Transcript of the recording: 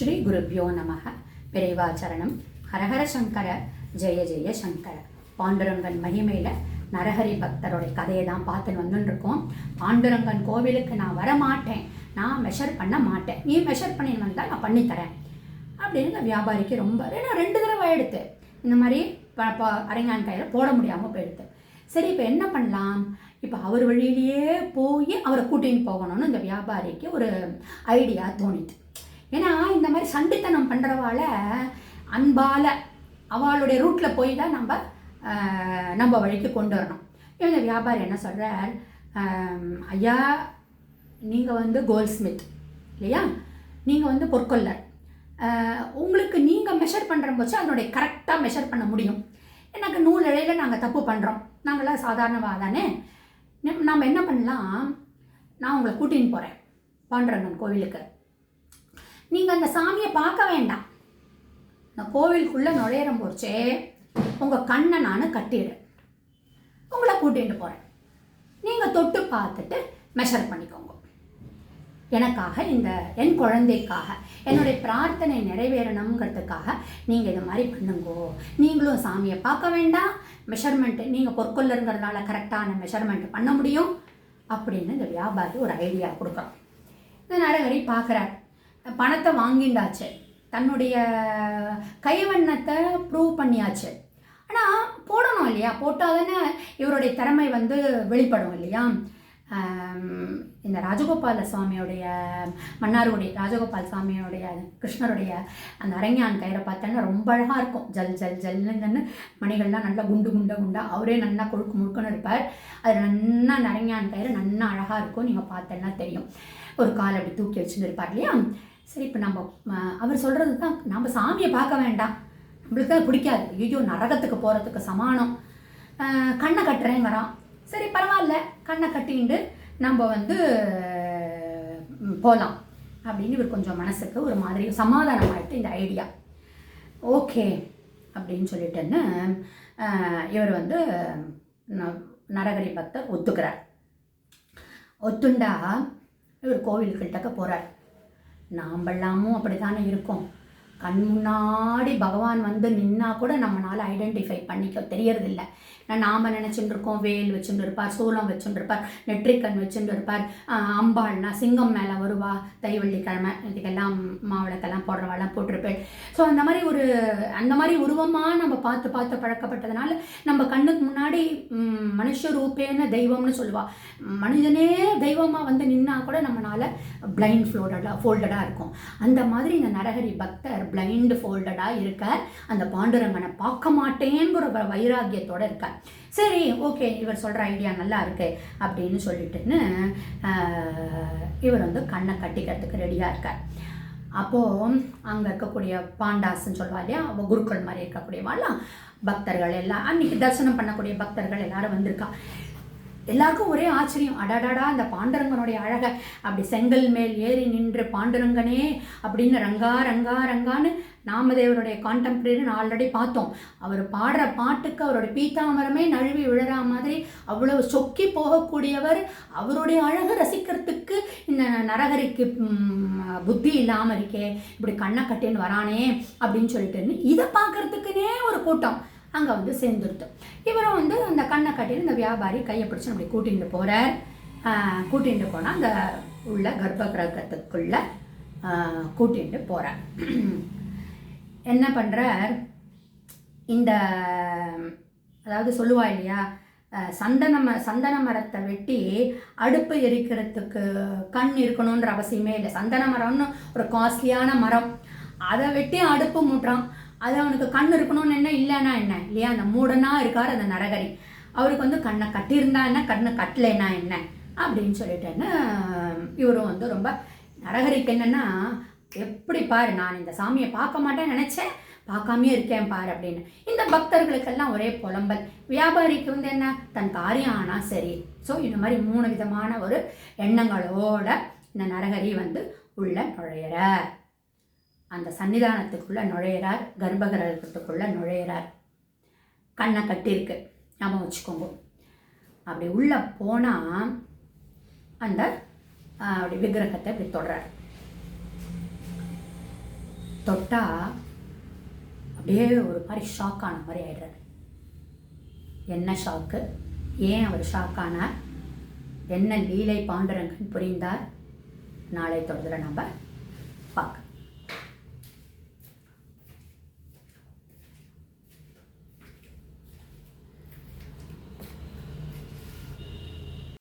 ஸ்ரீ குருப்பியோ நமக. பெரியவாச்சரணம் ஹரஹர சங்கர. ஜெய ஜெய சங்கர. பாண்டுரங்கன் மகிமையில் நரஹரி பக்தருடைய கதையை தான் பார்த்துன்னு வந்துன்னு பாண்டுரங்கன் கோவிலுக்கு நான் வர மாட்டேன் நான் மெஷர் பண்ண மாட்டேன். நீ மெஷர் பண்ணின்னு வந்தால் நான் பண்ணித்தரேன் அப்படின்னு இந்த வியாபாரிக்கு ரொம்ப ஏன்னா ரெண்டு தடவை எடுத்து இந்த மாதிரி ப ப அரங்கான் கையில் போட முடியாமல் போயிடுது சரி இப்போ என்ன பண்ணலாம்? இப்போ அவர் வழியிலேயே போய் அவரை கூட்டின்னு போகணும்னு இந்த வியாபாரிக்கு ஒரு ஐடியா தோணிட்டு. ஏன்னா இந்த மாதிரி சண்டித்தனம் பண்ணுறவால அன்பால் அவளுடைய ரூட்டில் போய் தான் நம்ம நம்ம வழிக்கு கொண்டு வரணும். இந்த வியாபாரி என்ன சொல்கிறார் ஐயா நீங்கள் வந்து கோல்ஸ்மித் இல்லையா? நீங்கள் வந்து பொற்கொள்ளர். உங்களுக்கு நீங்கள் மெஷர் பண்ணுற போச்சு அதனுடைய கரெக்டாக மெஷர் பண்ண முடியும். எனக்கு நூல் இழையில் நாங்கள் தப்பு பண்ணுறோம் நாங்களாம் சாதாரணமாக தானே? நம்ம நாம் என்ன பண்ணலாம்? நான் உங்களை கூட்டின்னு போகிறேன் பாண்டரங்கன் கோவிலுக்கு. நீங்கள் அந்த சாமியை பார்க்க வேண்டாம். இந்த கோவிலுக்குள்ளே நுழையிற போச்சே உங்கள் கண்ணை நான் கட்டிடுறேன் உங்களை கூட்டிகிட்டு போகிறேன் நீங்கள் தொட்டு பார்த்துட்டு மெஷர் பண்ணிக்கோங்க. எனக்காக இந்த என் குழந்தைக்காக என்னுடைய பிரார்த்தனை நிறைவேறணுங்கிறதுக்காக நீங்கள் இது மாதிரி பண்ணுங்கோ. நீங்களும் சாமியை பார்க்க வேண்டாம். மெஷர்மெண்ட்டு நீங்கள் பொற்கொள்ளருங்கிறதுனால கரெக்டான மெஷர்மெண்ட் பண்ண முடியும். அப்படின்னு இந்த வியாபாரி ஒரு ஐடியா கொடுக்குறோம் இந்த நரகரி பார்க்குறாரு. பணத்தை வாங்கிண்டாச்சு. தன்னுடைய கைவண்ணத்தை ப்ரூவ் பண்ணியாச்சு. ஆனால் போடணும் இல்லையா? போட்டால் தானே இவருடைய திறமை வந்து வெளிப்படும் இல்லையா? இந்த ராஜகோபால சுவாமியோடைய மன்னாருடைய ராஜகோபால் சுவாமியோடைய கிருஷ்ணருடைய அந்த அரங்கான் கயிறை பார்த்தோன்னா ரொம்ப அழகாக இருக்கும். ஜல் ஜல் ஜல்லுங்கன்னு மணிகள்லாம் நல்லா குண்டு குண்ட குண்டா. அவரே நல்லா கொழுக்கு முழுக்கன்னு இருப்பார். அது நல்லா நரங்கான் கயிறு நல்லா அழகாக இருக்கும். நீங்கள் பார்த்தேன்னா தெரியும். ஒரு கால் அப்படி தூக்கி வச்சுன்னு இருப்பார் இல்லையா? சரி இப்போ நம்ம அவர் சொல்கிறது தான் நம்ம சாமியை பார்க்க வேண்டாம். நம்மளுக்கு அது பிடிக்காது. ஐயோ நரகத்துக்கு போகிறதுக்கு சமானம். கண்ணை கட்டுறேங்கிறான் சரி பரவாயில்ல. கண்ணை கட்டிண்டு நம்ம வந்து போகலாம் அப்படின்னு இவர் கொஞ்சம் மனசுக்கு ஒரு மாதிரி சமாதானமாயிட்டு இந்த ஐடியா. ஓகே அப்படின்னு சொல்லிட்டுன்னு இவர் வந்து ந- நரகரி பக்தர் ஒத்துக்கிறார். ஒத்துண்டா இவர் கோவில்கிட்டக்க போகிறார் நாம்பெல்லாமும் அப்படி தானே இருக்கோம். கண் முன்னாடி பகவான் வந்து நின்னா கூட நம்மளால் ஐடென்டிஃபை பண்ணிக்க தெரியறதில்ல. நாம் நினச்சிட்டு இருக்கோம் வேல் வச்சுட்டு இருப்பார் சூலம் வச்சுட்டு இருப்பார் நெற்றிக்கண் வச்சுட்டு இருப்பார் அம்பாள்னா சிங்கம் மேலே வருவா தைவள்ளிக்கிழமை இதுக்கெல்லாம் மாவிளக்கெல்லாம் போடுறவாலாம் போட்டிருப்பேன் ஸோ அந்த மாதிரி ஒரு அந்த மாதிரி உருவமாக நம்ம பார்த்து பார்த்து பழக்கப்பட்டதுனால நம்ம கண்ணுக்கு முன்னாடி மனுஷ ரூபேன தெய்வம்னு சொல்லுவா. மனிதனே தெய்வமாக வந்து நின்னா கூட நம்மளால் பிளைண்ட் ஃபோல்டடாக ஃபோல்டடாக இருக்கும். அந்த மாதிரி இந்த நரஹரி பக்தர் பிளைண்ட் ஃபோல்டடாக இருக்கார். அந்த பாண்டுரங்கனை பார்க்க மாட்டேங்கிற வ- இருக்கார். சரி ஓகே இவர் சொல்கிற ஐடியா நல்லா இருக்கு அப்படின்னு சொல்லிட்டுன்னு இவர் வந்து கண்ணை கட்டிக்கிறதுக்கு ரெடியாக இருக்கார். அப்போது அங்கே இருக்கக்கூடிய பாண்டாஸ்ன்னு சொல்லுவா இல்லையா? அவள் குருக்கள் மாதிரி இருக்கக்கூடியவாள்லாம் பக்தர்கள் எல்லாம் அன்னைக்கு தரிசனம் பண்ணக்கூடிய பக்தர்கள் எல்லாரும் வந்திருக்கா. எல்லாருக்கும் ஒரே ஆச்சரியம். அடடடா அந்த பாண்டரங்கனுடைய அழகை. அப்படி செங்கல் மேல் ஏறி நின்று பாண்டரங்கனே அப்படின்னு ரங்கா ரங்கா ரங்கான்னு நாமதேவருடைய கான்டெம்பரரின்னு ஆல்ரெடி பார்த்தோம். அவர் பாடுற பாட்டுக்கு அவருடைய பீத்தாமரமே நழுவி விழுற மாதிரி அவ்வளவு சொக்கி போகக்கூடியவர் அவருடைய அழகை ரசிக்கிறதுக்கு இந்த நரகரிக்கு புத்தி இல்லாமல் இருக்கே இப்படி கண்ணை கட்டின்னு வரானே அப்படின்னு சொல்லிட்டு இதை பார்க்கறதுக்குனே ஒரு கூட்டம் அங்கே வந்து சேர்ந்துருது. இவரும் வந்து அந்த கண்ணை கட்டின்னு இந்த வியாபாரி கையை பிடிச்சி அப்படி கூட்டிகிட்டு போகிறார் கூட்டிகிட்டு போனால் அந்த உள்ள கர்ப்ப கிரகத்துக்குள்ளே கூட்டிகிட்டு போகிறார் என்ன பண்ணுறார் இந்த அதாவது சொல்லுவா இல்லையா? சந்தன ம சந்தன மரத்தை வெட்டி அடுப்பு எரிக்கிறதுக்கு கண் இருக்கணுன்ற அவசியமே இல்லை. சந்தன மரம்னு ஒரு காஸ்ட்லியான மரம். அதை வெட்டி அடுப்பு மூட்டுறான். அது அவனுக்கு கண் இருக்கணும்னு என்ன இல்லைன்னா என்ன? இல்லையா? அந்த மூடனா இருக்கார் அந்த நரகரி. அவருக்கு வந்து கண்ணை கட்டியிருந்தா என்ன? கண்ணை கட்டலைன்னா என்ன? அப்படின்னு சொல்லிட்டேன்னு இவரும் வந்து ரொம்ப நரகரிக்கு என்னென்னா எப்படி பாரு நான் இந்த சாமியை பார்க்க மாட்டேன்னு நினச்சேன். பார்க்காமே இருக்கேன் பாரு அப்படின்னு. இந்த பக்தர்களுக்கெல்லாம் ஒரே புலம்பல். வியாபாரிக்கு வந்து என்ன? தன் காரியம் ஆனால் சரி. ஸோ இந்த மாதிரி மூணு விதமான ஒரு எண்ணங்களோட இந்த நரகரி வந்து உள்ள நுழையிறார். அந்த சன்னிதானத்துக்குள்ள நுழையிறார். கர்ப்பகிரகத்துக்குள்ள நுழையிறார். கண்ணை கட்டியிருக்கு. ஞாபகம் வச்சுக்கோங்க. அப்படி உள்ள போனால் அந்த அப்படி விக்கிரகத்தை இப்படி தொடுறார். தொட்டா அப்படியே ஒரு மாதிரி ஷாக் ஆன மாதிரி ஆயிடுறாரு. என்ன ஷாக்கு ஏன் அவர் ஷாக் ஆனார்? என்ன லீலை பாண்டுரங்கன் புரிந்தார்? நாளை தொடர்ந்து நம்ம பார்க்கலாம்.